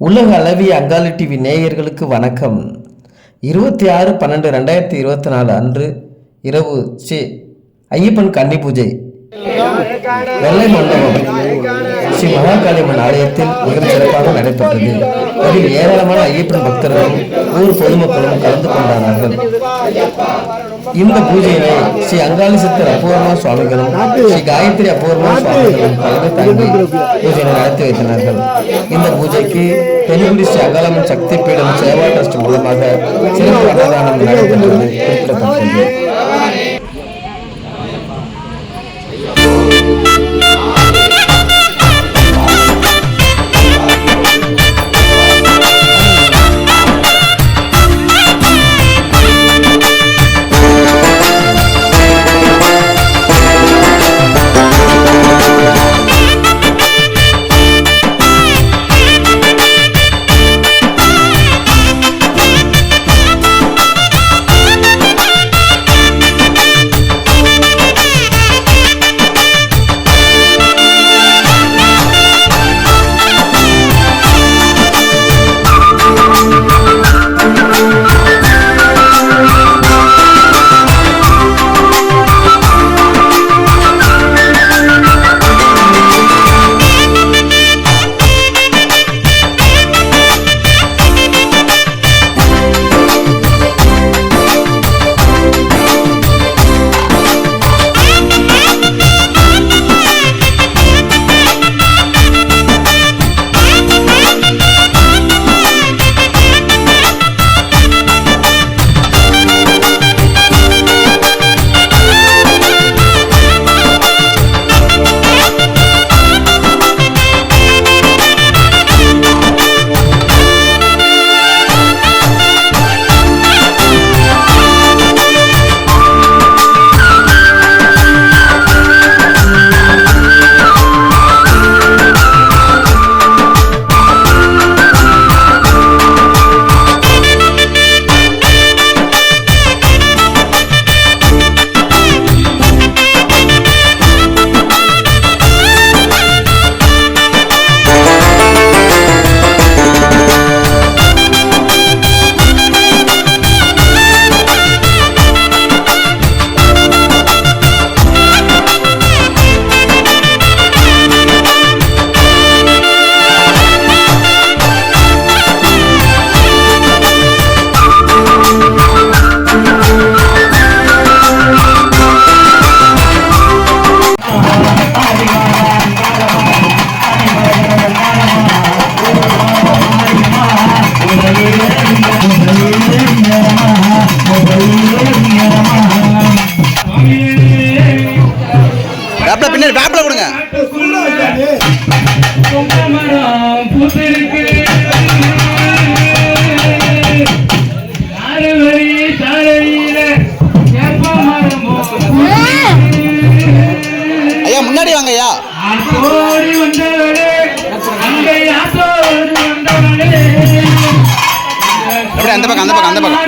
உலக அளவிய அங்காளி டிவி நேயர்களுக்கு வணக்கம். இருபத்தி ஆறு பன்னெண்டு ரெண்டாயிரத்தி இருபத்தி நாலு அன்று இரவு ஸ்ரீ ஐயப்பன் கன்னி பூஜை. வெள்ளை மண்டபம் ஸ்ரீ மகாகாளியம்மன் ஆலயத்தில் மிக சிறப்பாக நடைபெற்றது. அதில் ஏராளமான ஐயப்பன் பக்தர்களும் ஊர் பொதுமக்களும் கலந்து கொண்டார்கள். இந்த பூஜையினை ஸ்ரீ அங்காளி சித்தர் அபூர்வமா சுவாமிகளும் ஸ்ரீ காயத்ரி அபூர்வமா சுவாமிகளும் கலந்து தங்கி பூஜையை நடத்தி வைத்தனர்கள் இந்த பூஜைக்கு தென்குடி ஸ்ரீ அங்காளம்மன் சக்தி பீடம் சேவா டிரஸ்ட் மூலமாக சிறப்பு அன்னதானம் நடைபெற்றது குறிப்பிடத்தக்கது. முன்னாடி வாங்க ஐயா ஆத்தோடி வந்தவளே, அங்கே ஆத்தோடி வந்தவளே. அப்படியே அந்த பக்கம் அந்த பக்கம் அந்த பக்கம்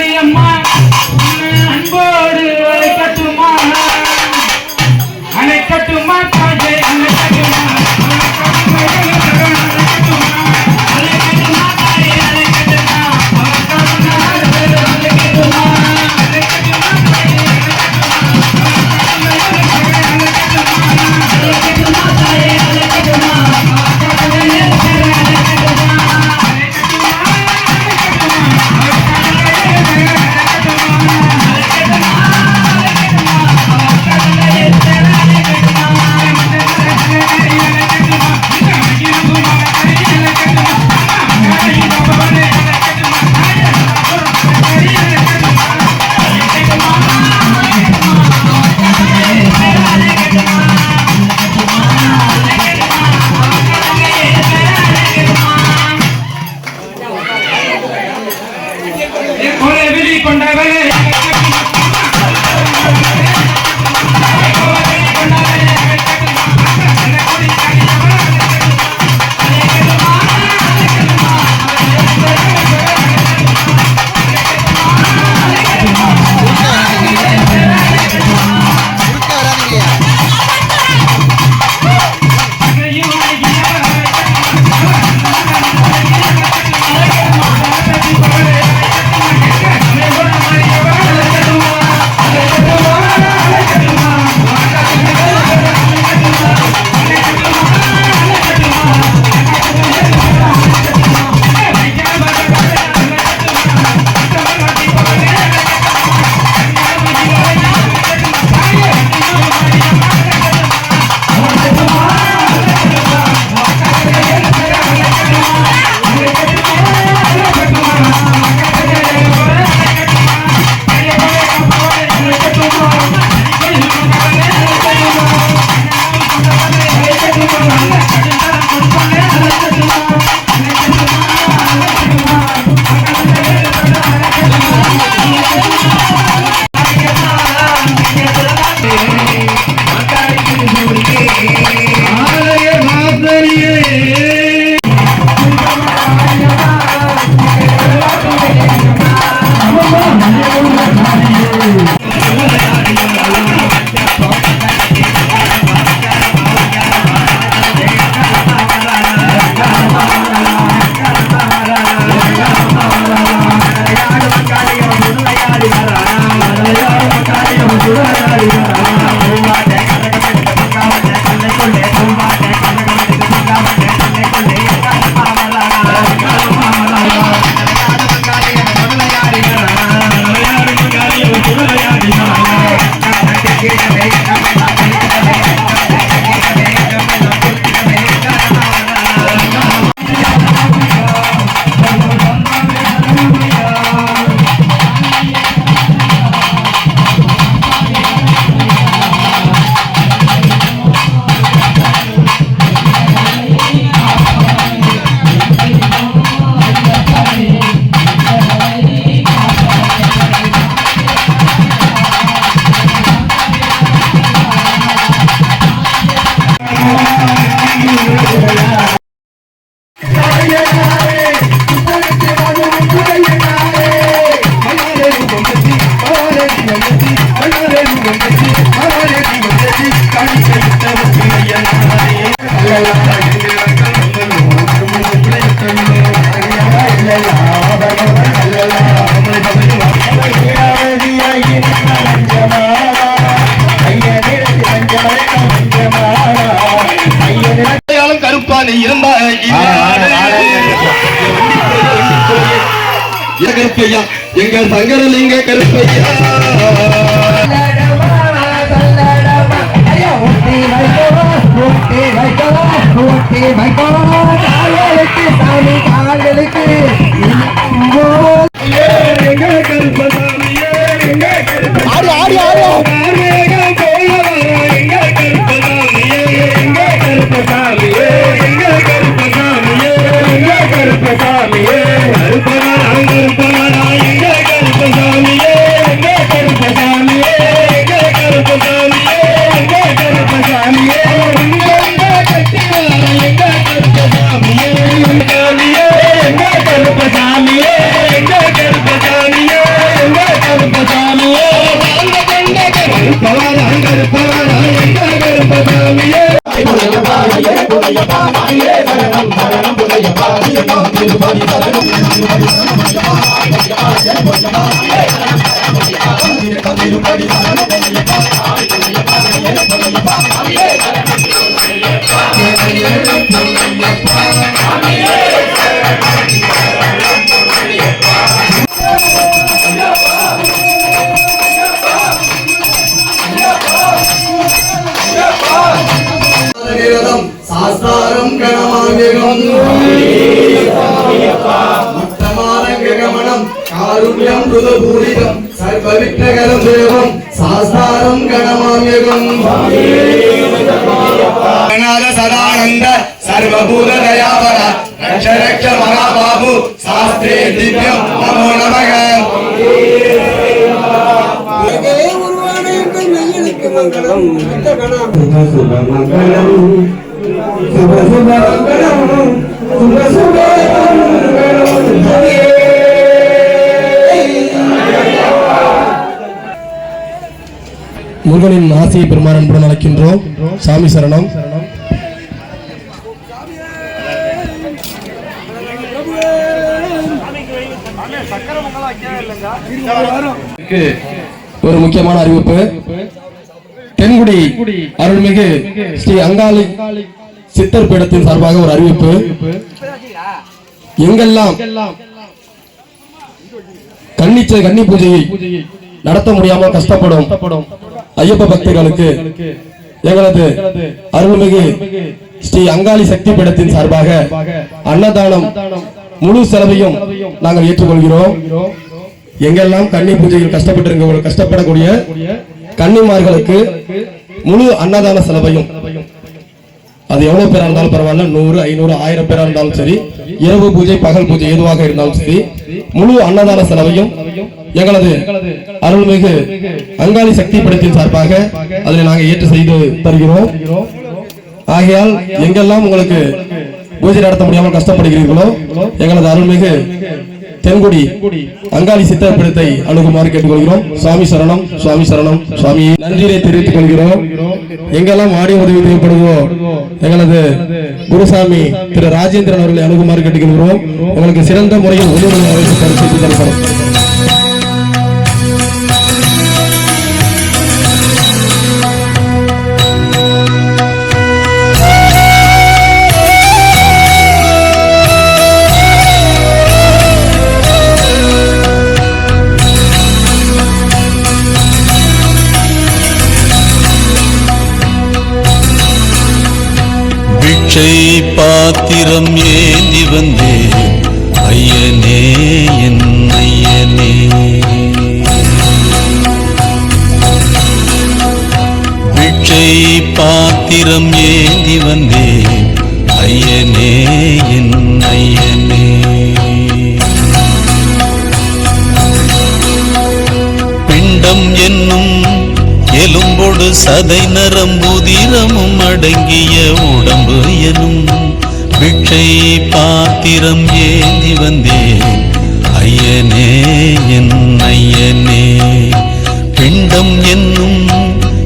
கருப்பானி இருந்தா கருப்பையா எங்க சங்கரலிங்க கருப்பையா எங்க పడి കാരുണ്യം കുലഭൂരിതം സർവവിഘ്നകരം ദേവം സാസ്താരം ഗണമാമ്യകം സദാനന്ദ സർവഭൂത ദയാപര രക്ഷ രക്ഷ മഹാബാബു ശാസ്ത്രേ ദിവ്യം നമോ നമക മംഗളം ശുഭ ശുഭ മംഗളം ശുഭ ശുഭ മംഗളം ശുഭ சாமி சரணம். ஒரு முக்கியமான அறிவிப்பு. தென்குடி அருள்மிகு ஸ்ரீ அங்காளி சித்தர் பீடத்தின் சார்பாக ஒரு அறிவிப்பு. எங்கெல்லாம் கன்னிச்ச கன்னி பூஜையை நடத்த முடியாமல் கஷ்டப்படும் ஐயப்ப பக்தர்களுக்கு எங்களது அருள்மிகு ஸ்ரீ அங்காளி சக்தி பீடத்தின் சார்பாக அன்னதானம் முழு செலவையும் நாங்கள் ஏற்றுக்கொள்கிறோம். எங்கெல்லாம் கன்னி பூஜையில் கஷ்டப்பட்டு கஷ்டப்படக்கூடிய கன்னிமார்களுக்கு முழு அன்னதான செலவையும். அது எவ்வளவு பேரா இருந்தாலும் பரவாயில்ல. நூறு ஐநூறு ஆயிரம் பேரா இருந்தாலும் சரி. இரவு பூஜை பகல் பூஜை எதுவாக இருந்தாலும் சரி. முழு அன்னதான செலவையும் எங்களது அருள்மிகு அங்காளி சக்தி படத்தின் சார்பாக அதில் நாங்கள் ஏற்று செய்து தருகிறோம். ஆகையால் எங்கெல்லாம் உங்களுக்கு பூஜை நடத்த முடியாமல் கஷ்டப்படுகிறீர்களோ எங்களது அருள்மிகு தென்குடி அங்காளி சித்தர் பீடத்தை அணுகுமாறு கேட்டுக்கொள்கிறோம். சுவாமி சரணம் சுவாமி சரணம் சுவாமி. நன்றியை தெரிவித்துக் கொள்கிறோம். எங்கெல்லாம் ஆடிய உதவி தேவைப்படுவோ எங்களது குருசாமி திரு ராஜேந்திரன் அவர்களை அணுகுமாறு கேட்டுக்கொள்கிறோம். உங்களுக்கு சிறந்த முறையில் உதவி செய்து தரப்படும். பிட்சை பாத்திரம் ஏந்தி வந்தேன். ஐயனே என் ஐயனே. பிட்சை பாத்திரம் ஏந்தி வந்தேன். ஐயனே என் ஐயனே. சதை நரம்புதிரமும் அடங்கிய உடம்பு எனும் பிட்சை பாத்திரம் ஏந்தி வந்தேன். ஐயனே என் ஐயனே. பிண்டம் என்னும்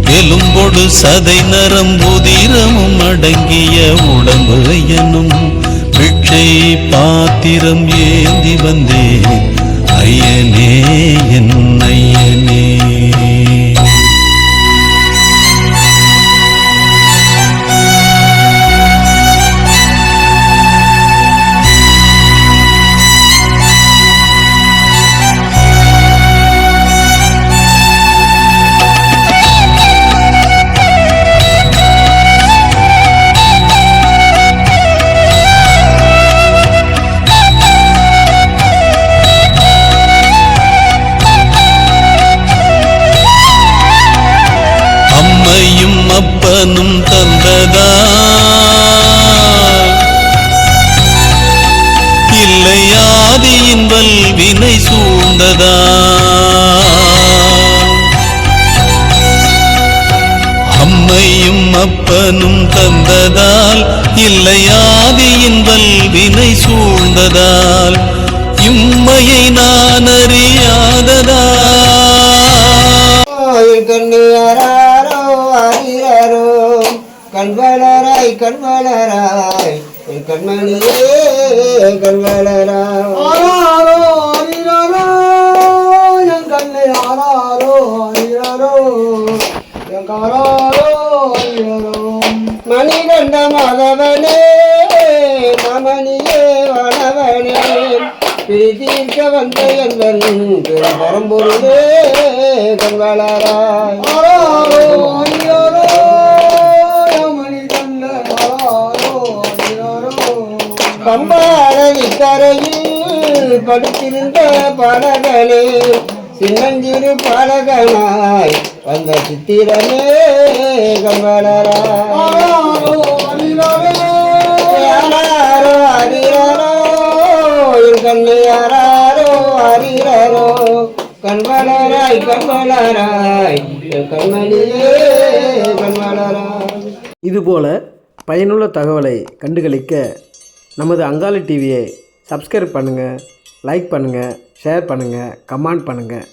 எலும்பொடு சதை நரம்புதிரமும் அடங்கிய உடம்பு எனும் பிட்சை பாத்திரம் ஏந்தி வந்தேன். ஐயனே என் ஐயனே. இல்லையாதியின் வல்வினை சூழ்ந்ததால் இம்மையை நான் அறியாததா கண்ணியாரோ அறியாரோ கண்வளராய் கண்வளராய் கண்மணியே கண்வளராய் ஆராரோ அறியாரோ என் கண்ணை ஆராரோ அறியாரோ என் காராரோ அறியாரோ வளவனே மமணியே வளவனே பிரிதீர்க்க வந்த எந்தன் பரம்பொருளே கண்வளராய் ஆராரோ அறியாரோ படுத்திருந்த பலகனே சின்னஞ்சிறு பலகனாய் வந்த சித்திரமே கம்பளராய் யாராரோ என் கண்ணு யாராரோ கண்மணியே இதுபோல பயனுள்ள தகவலை கண்டுகளிக்க நமது அங்காளி டிவியை சப்ஸ்கிரைப் பண்ணுங்கள் லைக் பண்ணுங்கள் ஷேர் பண்ணுங்கள் கமெண்ட் பண்ணுங்கள்